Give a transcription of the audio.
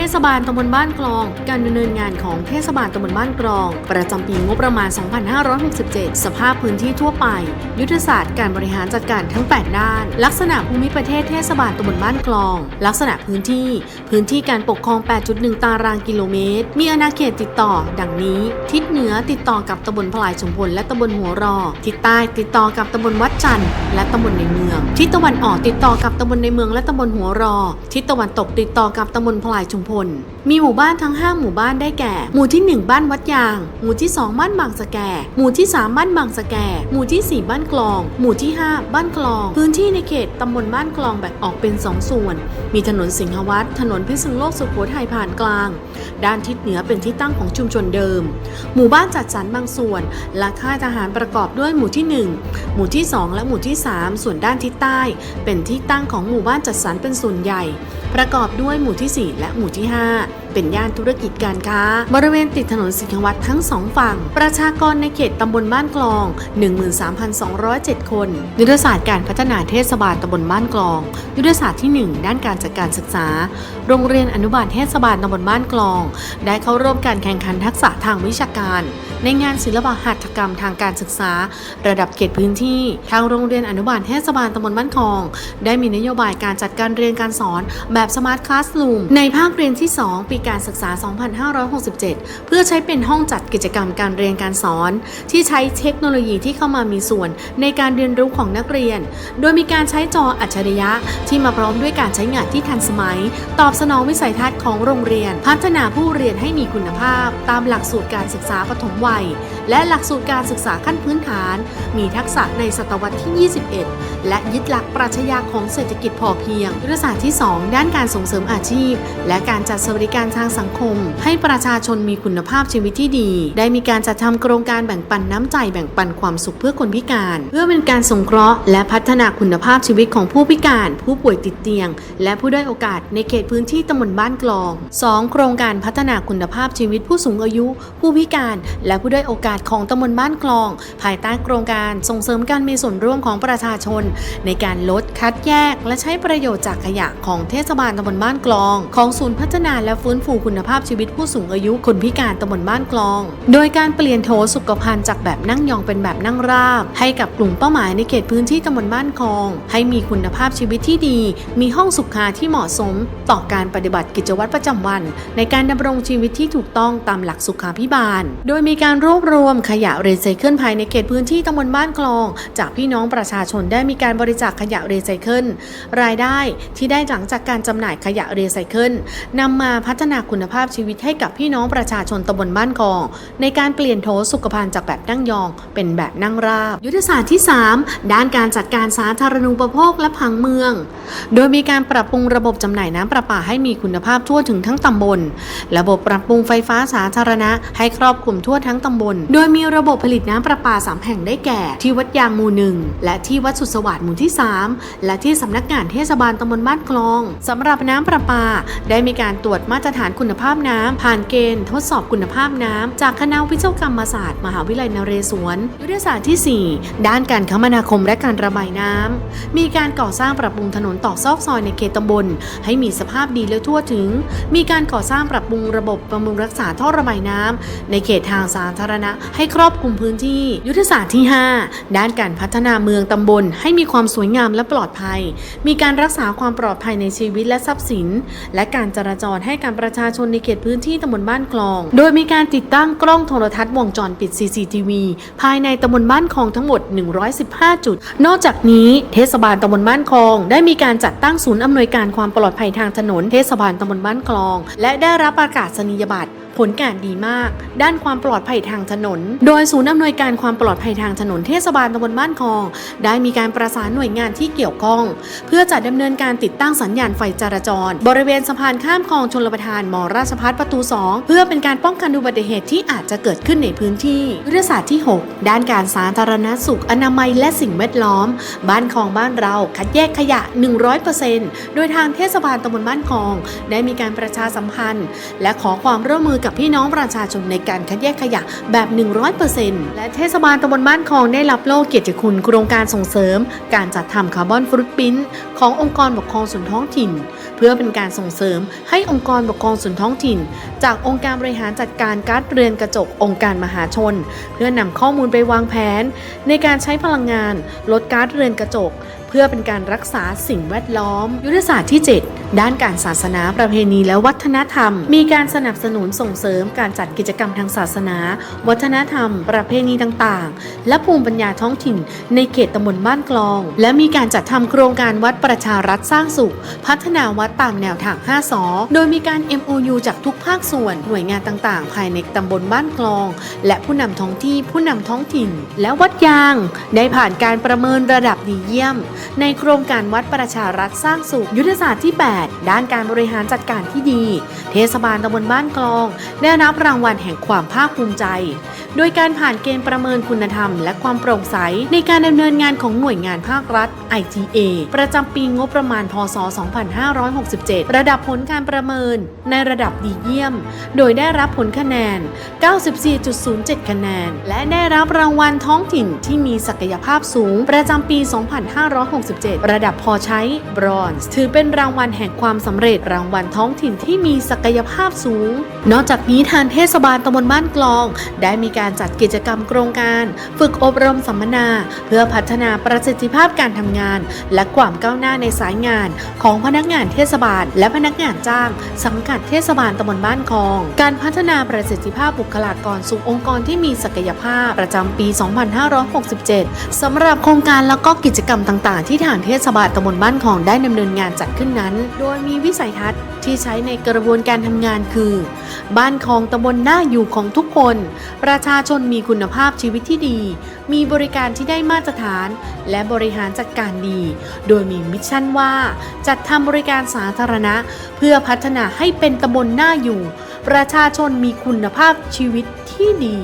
ทศบาลตำบลบ้านกลอง การดำเนินงานของเทศบาลตำบลบ้านกลอง ประจำปีงบประมาณ 2567 สภาพพื้นที่ทั่วไป ยุทธศาสตร์การบริหารจัดการทั้ง 8 ด้าน ลักษณะภูมิประเทศเทศบาลตำบลบ้านกลอง ลักษณะพื้นที่ พื้นที่การปกครอง 8.1 ตารางกิโลเมตร มีอาณาเขตติดต่อ ดังนี้ ทิศเหนือติดต่อกับตำบลพลายชมพลและตำบลหัวรอ ทิศใต้ติดต่อกับตำบลวัดจันทร์และตำบลในเมือง ทิศตะวันออกติดต่อกับตำบลในเมืองและตำบลหัวรอ ทิศตะวันตกติดต่อกับตำบลพลายชุมพล มีหมู่บ้านทั้ง 5 หมู่บ้านได้แก่ หมู่ที่ 1 บ้านวัดยาง หมู่ที่ 2 บ้านบางสะแก หมู่ที่ 3 บ้านบางสะแก หมู่ทีสี่ 4 บ้านกลอง หมู่ที่ 5 บ้านกลอง พื้นที่ในเขตตำบลบ้านกลองแบ่งออกเป็น 2 ส่วน มีถนนสิงหวัดถนนพิษณุโลกสุโขทัยผ่านกลาง ด้านทิศเหนือเป็นที่ตั้งของชุมชนเดิม หมู่บ้านจัดสรรบางส่วน และค่ายทหารประกอบด้วยหมู่ที่ 1 หมู่ที่ 2 และหมู่ที่ 3 ส่วนด้านทิศใต้ เป็นที่ตั้งของหมู่บ้านจัดสรรเป็นส่วนใหญ่ ประกอบด้วยหมู่ที่ 4 และหมู่ที่ 5 เป็นย่านธุรกิจการค้า บริเวณติดถนนสิงห์วัดทั้งสองฝั่ง ประชากรในเขตตำบลบ้านกลอง 13,207 คนยุทธศาสตร์การพัฒนาเทศบาลตำบลบ้านกลองยุทธศาสตร์ที่ 1 ด้านการจัดการศึกษา โรงเรียนอนุบาลเทศบาลตำบลบ้านกลอง ได้เข้าร่วมการแข่งขันทักษะทางวิชาการ ในงานศิลปะหัตถกรรมทางการศึกษา ระดับเขตพื้นที่ ทางโรงเรียนอนุบาลเทศบาลตำบลบ้านคลอง ได้มีนโยบายการจัดการเรียนการสอนแบบสมาร์ทคลาส o ูมในภาคเรียนที่ 2 ปีการศึกษา 2567 เพื่อใช้เป็นห้องจัดกิจกรรมการเรียนการสอน ที่ใช้เทคโนโลยีที่เข้ามามีส่วนในการเรียนรู้ของนักเรียน โดยมีการใช้จออัจฉริยะที่มาพร้อมด้วยการใช้งานที่ทันสมัย ตอบสนองวิสัยทัศน์ของโรงเรียน พัฒนาผู้เรียนให้มีคุณภาพ ตามหลักสูตรการศึกษาปฐมวัยและหลักสูตรการศึกษาขั้นพื้นฐาน มีทักษะในศตวรรษที่ 21 และยึดหลักปรัชญาของเศรษฐกิจพอเพียงยุทธศาสตร์ที่ 2 ด้านการส่งเสริมอาชีพ และการจัดสวัสดิการทางสังคม ให้ประชาชนมีคุณภาพชีวิตที่ดี ได้มีการจัดทำโครงการแบ่งปันน้ำใจแบ่งปันความสุขเพื่อคนพิการ เพื่อเป็นการสงเคราะห์และพัฒนาคุณภาพชีวิตของผู้พิการ ผู้ป่วยติดเตียง และผู้ด้อยโอกาสในเขตพื้นที่ตำบลบ้านกลอง 2 โครงการพัฒนาคุณภาพชีวิตผู้สูงอายุ ผู้พิการ และผู้ด้อยโอกาสของตำบลบ้านกลอง ภายใต้โครงการส่งเสริมการมีส่วนร่วมของประชาชน ในการลดคัดแยก และใช้ประโยชน์จากขยะของเทศบาลตำบลบ้านกลอง ของศูนย์พัฒนาและฟื้นฟูคุณภาพชีวิตผู้สูงอายุคนพิการตำบลบ้านกลอง โดยการเปลี่ยนโถสุขภัณฑ์จากแบบนั่งยองเป็นแบบนั่งราบ ให้กับกลุ่มเป้าหมายในเขตพื้นที่ตำบลบ้านคลอง ให้มีคุณภาพชีวิตที่ดี มีห้องสุขาที่เหมาะสม ต่อการปฏิบัติกิจวัตรประจำวัน ในการดำรงชีวิตที่ถูกต้องตามหลักสุขาพิบาล โดยมีการการรวบรวมขยะรีไซเคิลภายในเขตพื้นที่ตำบลบ้านคลอง จากพี่น้องประชาชนได้มีการบริจาคขยะรีไซเคิลรายได้ที่ได้หลังจากการจำหน่ายขยะรีไซเคิลนำมาพัฒนาคุณภาพชีวิตให้กับพี่น้องประชาชนตำบลบ้านคลอง ในการเปลี่ยนโถสุขภัณฑ์จากแบบนั่งยอง เป็นแบบนั่งราบ ยุทธศาสตร์ที่ 3 ด้านการจัดการสาธารณูปโภคและผังเมือง โดยมีการปรับปรุงระบบจำหน่ายน้ำประปาให้มีคุณภาพทั่วถึงทั้งตำบล ระบบปรับปรุงไฟฟ้าสาธารณะให้ครอบคลุมทั่วทั้งตำบล โดยมีระบบผลิตน้ำประปา 3 แห่งได้แก่ ที่วัดยางหมู่หนึ่งและที่วัดสุดสวัสดิ์หมู่ที่ 3 และที่สำนักงานเทศบาลตำบลบ้านคลองสำหรับน้ำประปา ได้มีการตรวจมาตรฐานคุณภาพน้ำผ่านเกณฑ์ ทดสอบคุณภาพน้ำจากคณะวิศวกรรมศาสตร์ มหาวิทยาลัยนเรศวรยุทธศาสตร์ที่ 4 ด้านการคมนาคมและการระบายน้ำมีการก่อสร้างปรับปรุงถนนต่อกซอกซอยในเขตตำบล ให้มีสภาพดีและทั่วถึง มีการก่อสร้างปรับปรุงระบบบำรุงรักษาท่อระบายน้ำในเขตทางสาาธารณะให้ครอบคลุมพื้นที่ ยุทธศาสตร์ที่ 5 ด้านการพัฒนาเมืองตำบล ให้มีความสวยงามและปลอดภัย มีการรักษาความปลอดภัยในชีวิตและทรัพย์สิน และการจราจรให้การประชาชนในเขตพื้นที่ตำบลบ้านคลอง โดยมีการติดตั้งกล้องโทรทัศน์วงจรปิด CCTV ภายในตำบลบ้านคลองทั้งหมด 115 จุด นอกจากนี้เทศบาลตำบลบ้านคลอง ได้มีการจัดตั้งศูนย์อำนวยการความปลอดภัยทางถนนเทศบาลตำบลบ้านคลอง และได้รับประกาศนียบัตร ผลการดีมาก ด้านความปลอดภัยทางถนน โดยศูนย์อำนวยการความปลอดภัยทางถนนเทศบาลตำบลบ้านคลอง ได้มีการประสานหน่วยงานที่เกี่ยวข้อง เพื่อจัดดำเนินการติดตั้งสัญญาณไฟจราจร บริเวณสะพานข้ามคลองชลประทานมราชพัฒประตู 2 เพื่อเป็นการป้องกันอุบัติเหตุที่อาจจะเกิดขึ้นในพื้นที่ยุทธศาสตร์ที่ 6 ด้านการสาธารณสุขอนามัยและสิ่งแวดล้อม บ้านคลองบ้านเราคัดแยกขยะ 100%โดยทางเทศบาลตำบลบ้านคลอง ได้มีการประชาสัมพันธ์ และขอความร่วมมือกับพี่น้องประชาชนในการคัดแยกขยะแบบ 100%และเทศบาลตำบลบ้านคลองได้รับโล่เกียรติคุณโครงการส่งเสริม การจัดทำคาร์บอนฟรุตปรินท์ขององค์กรปกครองส่วนท้องถิ่น เพื่อเป็นการส่งเสริมให้องค์กรปกครองส่วนท้องถิ่น จากองค์การบริหารจัดการก๊าซเรือนกระจกองค์การมหาชน เพื่อนำข้อมูลไปวางแผน ในการใช้พลังงาน ลดก๊าซเรือนกระจก เพื่อเป็นการรักษาสิ่งแวดล้อม ยุทธศาสตร์ที่ 7 ด้านการศาสนาประเพณีและวัฒนธรรม มีการสนับสนุนส่งเสริมการจัดกิจกรรมทางศาสนา วัฒนธรรม ประเพณีต่างๆ และภูมิปัญญาท้องถิ่น ในเขตตำบลบ้านกลอง และมีการจัดทำโครงการวัดประชารัฐสร้างสุข พัฒนาวัดตามแนวทาง 5สอโดยมีการ MOU จากทุกภาคส่วนหน่วยงานต่างๆ ภายในตำบลบ้านกลอง และผู้นำท้องที่ผู้นำท้องถิ่น และวัดยาง ได้ผ่านการประเมินระดับดีเยี่ยมในโครงการวัดประชารัฐสร้างสุขยุทธศาสตร์ที่ 8 ด้านการบริหารจัดการที่ดี เทศบาลตำบลบ้านกลอง ได้รับรางวัลแห่งความภาคภูมิใจ โดยการผ่านเกณฑ์ประเมินคุณธรรม และความโปร่งใส ในการดำเนินงานของหน่วยงานภาครัฐ ITA ประจำปีงบประมาณ พศ 2567 ระดับผลการประเมิน ในระดับดีเยี่ยม โดยได้รับผลคะแนน 94.07 คะแนน และได้รับรางวัลท้องถิ่นที่มีศักยภาพสูง ประจำปี 2567 ระดับพอใช้บรอนซ์ถือเป็นรางวัลแห่งความสำเร็จรางวัลท้องถิ่นที่มีศักยภาพสูง นอกจากนี้ทางเทศบาลตำบลบ้านกลอง ได้มีการการจัดกิจกรรมโครงการ ฝึกอบรมสัมมนา เพื่อพัฒนาประสิทธิภาพการทำงาน และความก้าวหน้าในสายงาน ของพนักงานเทศบาล และพนักงานจ้าง สังกัดเทศบาลตำบลบ้านคลอง การพัฒนาประสิทธิภาพบุคลากรสู่องค์กรที่มีศักยภาพประจำปี 2567 สำหรับโครงการแล้วก็กิจกรรมต่างๆ ที่ทางเทศบาลตำบลบ้านคลองได้ดำเนินงานจัดขึ้นนั้น โดยมีวิสัยทัศน์ที่ใช้ในกระบวนการทำงานคือ บ้านคลองตำบลหน้าอยู่ของทุกคน ประชาชนมีคุณภาพชีวิตที่ดี มีบริการที่ได้มาตรฐาน และบริหารจัดการดี โดยมีมิชชั่นว่า จัดทำบริการสาธารณะ เพื่อพัฒนาให้เป็นตำบลหน้าอยู่ ประชาชนมีคุณภาพชีวิตที่ดี